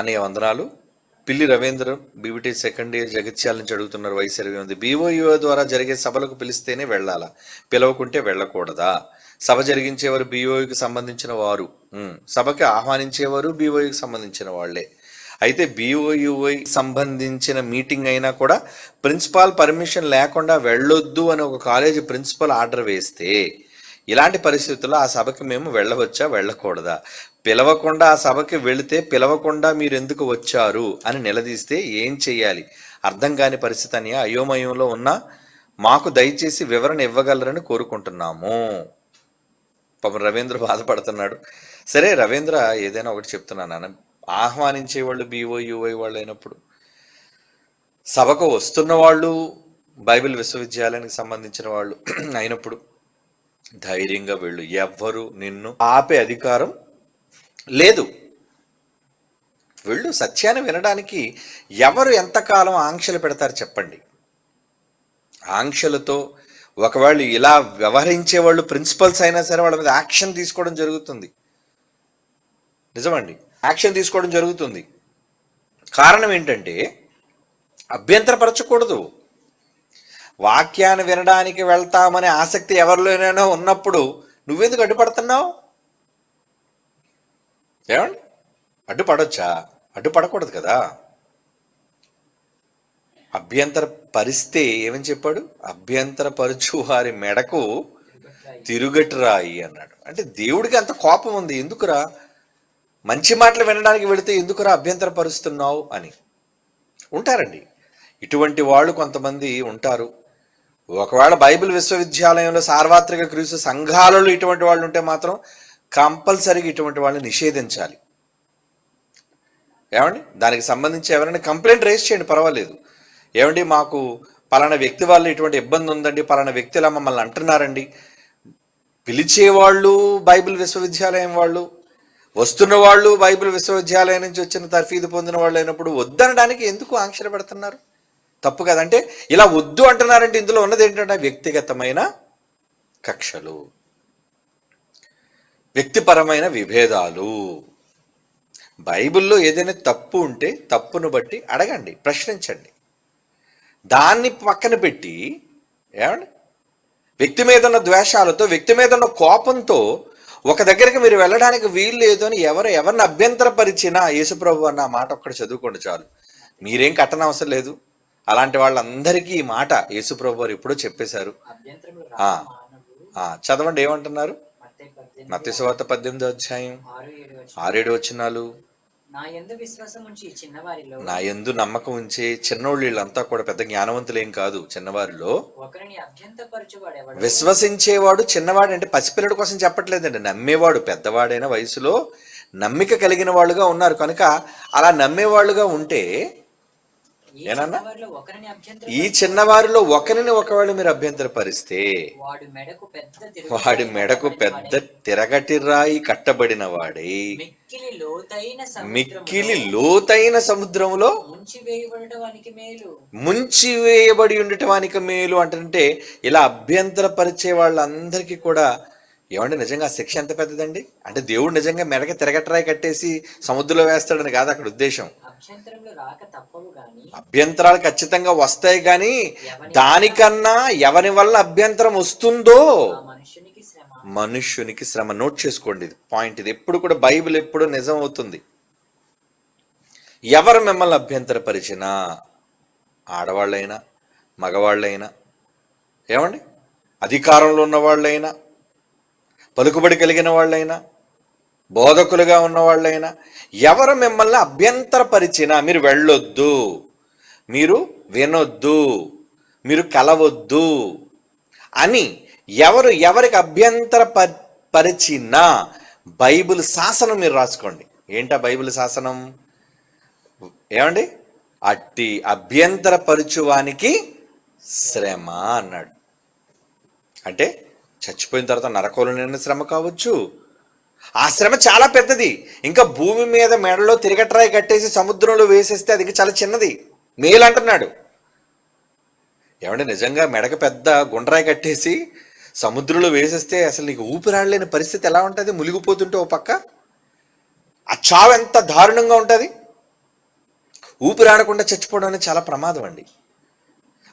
అనే వందనాలు. Pilli Ravindram BBT second year Jagtial నుంచి అడుగుతున్నారు వయసు ఇరవై ఉంది బీఓఈఓ ద్వారా జరిగే సభలకు పిలిస్తేనే వెళ్ళాలా? పిలవకుంటే వెళ్ళకూడదా? సభ జరిగించేవారు బీఓఈకి సంబంధించిన వారు. సభకి ఆహ్వానించేవారు బీఓఈకి సంబంధించిన వాళ్ళే అయితే బీఓయూఐ సంబంధించిన మీటింగ్ అయినా కూడా ప్రిన్సిపాల్ పర్మిషన్ లేకుండా వెళ్ళొద్దు అని ఒక కాలేజీ ప్రిన్సిపల్ ఆర్డర్ వేస్తే ఇలాంటి పరిస్థితుల్లో ఆ సభకి మేము వెళ్ళవచ్చా? వెళ్ళకూడదా? పిలవకుండా ఆ సభకి వెళితే పిలవకుండా మీరు ఎందుకు వచ్చారు అని నిలదీస్తే ఏం చెయ్యాలి? అర్థం కాని పరిస్థితి అని అయోమయంలో ఉన్న మాకు దయచేసి వివరణ ఇవ్వగలరని కోరుకుంటున్నాము. పాపం రవీంద్ర బాధపడుతున్నాడు. సరే రవీంద్ర ఏదైనా ఒకటి చెప్తున్నాను ఆహ్వానించే వాళ్ళు బీఓ యూఐ వాళ్ళు అయినప్పుడు. సభకు వస్తున్న వాళ్ళు బైబిల్ విశ్వవిద్యాలయానికి సంబంధించిన వాళ్ళు అయినప్పుడు ధైర్యంగా వెళ్ళు. ఎవ్వరు నిన్ను ఆపే అధికారం లేదు. వెళ్ళు. సత్యాన్ని వినడానికి ఎవరు ఎంతకాలం ఆంక్షలు పెడతారు చెప్పండి. ఆంక్షలతో ఒకవేళ ఇలా వ్యవహరించే వాళ్ళు ప్రిన్సిపల్స్ అయినా సరే వాళ్ళ మీద యాక్షన్ తీసుకోవడం జరుగుతుంది. నిజమండి. యాక్షన్ తీసుకోవడం జరుగుతుంది. కారణం ఏంటంటే అభ్యంతరపరచకూడదు. వాక్యాన్ని వినడానికి వెళ్తామనే ఆసక్తి ఎవరిలోనైనా ఉన్నప్పుడు నువ్వెందుకు అడ్డుపడుతున్నావు? ఏమండి? అడ్డుపడొచ్చా? అడ్డుపడకూడదు కదా. అభ్యంతర పరిస్తే ఏమని చెప్పాడు? అభ్యంతరపరుచు వారి మెడకు తిరుగటిరాయి అన్నాడు. అంటే దేవుడికి అంత కోపం ఉంది. ఎందుకురా? మంచి మాటలు వినడానికి వెళితే ఎందుకురా అభ్యంతరపరుస్తున్నావు అని. ఉంటారండి. ఇటువంటి వాళ్ళు కొంతమంది ఉంటారు. ఒకవేళ బైబిల్ విశ్వవిద్యాలయంలో సార్వత్రిక క్రీస్తు సంఘాలలో ఇటువంటి వాళ్ళు ఉంటే మాత్రం కంపల్సరీగా ఇటువంటి వాళ్ళని నిషేధించాలి. ఏమండి? దానికి సంబంధించి ఎవరైనా కంప్లైంట్ రేస్ చేయండి పర్వాలేదు. ఏమండి? మాకు పలానా వ్యక్తి వల్ల ఇటువంటి ఇబ్బంది ఉందండి పలానా వ్యక్తిలా మమ్మల్ని అంటున్నారండి. పిలిచేవాళ్ళు బైబిల్ విశ్వవిద్యాలయం వాళ్ళు వస్తున్న వాళ్ళు బైబిల్ విశ్వవిద్యాలయం నుంచి వచ్చిన తర్ఫీదు పొందిన వాళ్ళు అయినప్పుడు వద్దనడానికి ఎందుకు ఆంక్షలు పెడుతున్నారు? తప్పు కదంటే ఇలా వద్దు అంటున్నారంటే ఇందులో ఉన్నది ఏంటంటే వ్యక్తిగతమైన కక్షలు వ్యక్తిపరమైన విభేదాలు. బైబిల్లో ఏదైనా తప్పు ఉంటే తప్పును బట్టి అడగండి ప్రశ్నించండి. దాన్ని పక్కన పెట్టి ఏమండి? వ్యక్తి మీద ఉన్న ద్వేషాలతో వ్యక్తి మీద ఉన్న కోపంతో ఒక దగ్గరికి మీరు వెళ్ళడానికి వీలు లేదు అని ఎవరు ఎవరిని అభ్యంతరపరిచినా యేసుప్రభు అన్న మాట ఒక్కటి చదువుకోండి చాలు. మీరేం కట్టనవసరం లేదు. అలాంటి వాళ్ళందరికీ ఈ మాట యేసుప్రభు వారు ఎప్పుడో చెప్పేశారు. చదవండి ఏమంటున్నారు? మత్స్యవార్త పద్దెనిమిదో అధ్యాయం. ఆరేడు వచ్చినాలు నా ఎందు నమ్మకం ఉంచే చిన్నోళ్ళు వీళ్ళంతా కూడా పెద్ద జ్ఞానవంతులేం కాదు చిన్నవారిలో. విశ్వసించేవాడు చిన్నవాడు అంటే పసిపిల్లడి కోసం చెప్పట్లేదండి. నమ్మేవాడు పెద్దవాడైన వయసులో నమ్మిక కలిగిన వాళ్ళుగా ఉన్నారు. కనుక అలా నమ్మేవాళ్ళుగా ఉంటే ఏనన్నా? ఈ చిన్నవారిలో ఒకరిని ఒకవేళ మీరు అభ్యంతరపరిస్తే వాడు మెడకు పెద్ద తిరుగు వాడి మెడకు పెద్ద తిరగటి రాయి కట్టబడిన వాడే మిక్కిలి లోతైన సముద్రములో ముంచి వేయబడి ఉండటానికి మేలు అంటుంటే ఇలా అభ్యంతరపరిచే వాళ్ళందరికీ కూడా ఏమంటే నిజంగా ఆ శిక్ష ఎంత పెద్దదండి? అంటే దేవుడు నిజంగా మెడక తిరగట్రాయి కట్టేసి సముద్రంలో వేస్తాడని కాదు అక్కడ ఉద్దేశం. అభ్యంతరాలు ఖచ్చితంగా వస్తాయి కానీ దానికన్నా ఎవరి వల్ల అభ్యంతరం వస్తుందో ఆ మనుషునికి శ్రమ. మనుష్యునికి శ్రమ. నోట్ చేసుకోండి ఇది. పాయింట్ ఇది. ఎప్పుడు కూడా బైబిల్ ఎప్పుడు నిజం అవుతుంది? ఎవరు మిమ్మల్ని అభ్యంతరపరిచినా ఆడవాళ్ళైనా మగవాళ్ళైనా ఏమండి? అధికారంలో ఉన్న వాళ్ళైనా పలుకుబడి కలిగిన వాళ్ళైనా బోధకులుగా ఉన్నవాళ్ళైనా ఎవరు మిమ్మల్ని అభ్యంతరపరిచినా మీరు వెళ్ళొద్దు. మీరు వినొద్దు. మీరు కలవద్దు అని ఎవరు ఎవరికి అభ్యంతర పరిచినా బైబిల్ శాసనం మీరు రాసుకోండి. ఏంటా బైబిల్ శాసనం? ఏమండి? అట్టి అభ్యంతరపరచువానికి శ్రమ అన్నాడు. అంటే చచ్చిపోయిన తర్వాత నరకంలో నిన్న శ్రమ కావచ్చు. ఆ శ్రమ చాలా పెద్దది. ఇంకా భూమి మీద మెడలో తిరగట్రాయి కట్టేసి సముద్రంలో వేసేస్తే అది ఇంకా చాలా చిన్నది. మేలు అంటున్నాడు. ఏమంటే నిజంగా మెడక పెద్ద గుండ్రాయి కట్టేసి సముద్రంలో వేసేస్తే అసలు నీకు ఊపిరాడలేని పరిస్థితి ఎలా ఉంటుంది? మునిగిపోతుంటే ఓ పక్క. ఆ చావు ఎంత దారుణంగా ఉంటుంది? ఊపిరాడకుండా చచ్చిపోవడం అనేది చాలా ప్రమాదం అండి.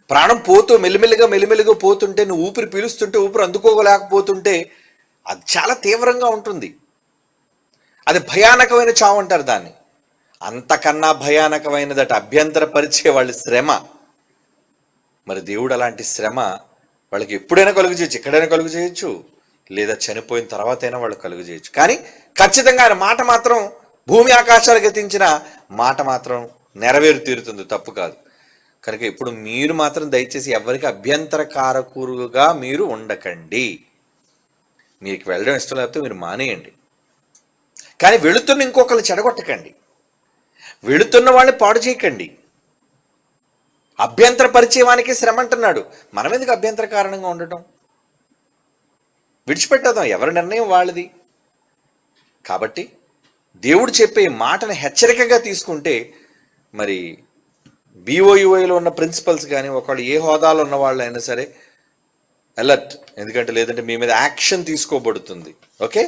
ప్రాణం పోతూ మెల్లిమెల్లిగా మెల్లిమెల్లిగా పోతుంటే నువ్వు ఊపిరి పీలుస్తుంటే ఊపిరి అందుకోలేకపోతుంటే అది చాలా తీవ్రంగా ఉంటుంది. అది భయానకమైన చావు అంటారు దాన్ని. అంతకన్నా భయానకమైనదట అభ్యంతరపరిచే వాళ్ళ శ్రమ. మరి దేవుడు అలాంటి శ్రమ వాళ్ళకి ఎప్పుడైనా కలుగు చేయొచ్చు ఎక్కడైనా కలుగు చేయొచ్చు లేదా చనిపోయిన తర్వాత అయినా వాళ్ళు కలుగు చేయొచ్చు. కానీ ఖచ్చితంగా ఆయన మాట మాత్రం భూమి ఆకాశాలు గతించిన మాట మాత్రం నెరవేరు తీరుతుంది తప్పు కాదు. కనుక ఇప్పుడు మీరు మాత్రం దయచేసి ఎవరికి అభ్యంతరకారకురుగా మీరు ఉండకండి. మీకు వెళ్ళడం ఇష్టం లేకపోతే మీరు మానేయండి. కానీ వెళుతున్న ఇంకొకరు చెడగొట్టకండి. వెళుతున్న వాళ్ళని పాడు చేయకండి. అభ్యంతర పరిచయవానికి శ్రమ అంటున్నాడు. మనం ఎందుకు అభ్యంతర కారణంగా ఉండటం? విడిచిపెట్టేద్దాం. ఎవరి నిర్ణయం వాళ్ళది? కాబట్టి దేవుడు చెప్పే మాటను హెచ్చరికగా తీసుకుంటే మరి బీఓయుఐలో ఉన్న ప్రిన్సిపల్స్ కానీ ఒకళ్ళు ఏ హోదాలో ఉన్న వాళ్ళు అయినా సరే అలర్ట్ ఎందుకంటే లేదంటే మీ మీద యాక్షన్ తీసుకోబడుతుంది. ఓకే